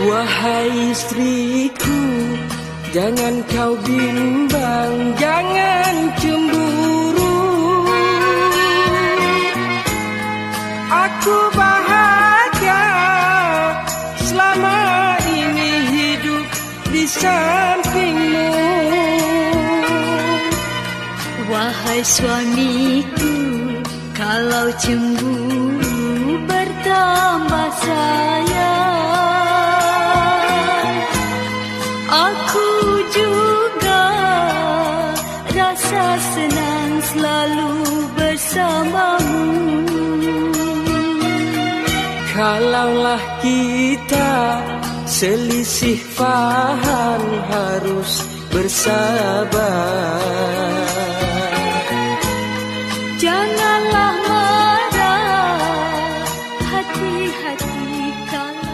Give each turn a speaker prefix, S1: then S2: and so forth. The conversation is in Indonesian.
S1: Wahai istriku Jangan kau bimbang Jangan cemburu. Aku bahagia Selama ini hidup di sampingmu.
S2: Wahai suamiku Kalau cemburu Aku juga rasa senang selalu bersamamu.
S1: Kalaulah kita selisih paham harus bersabar. Janganlah marah hati-hati kalau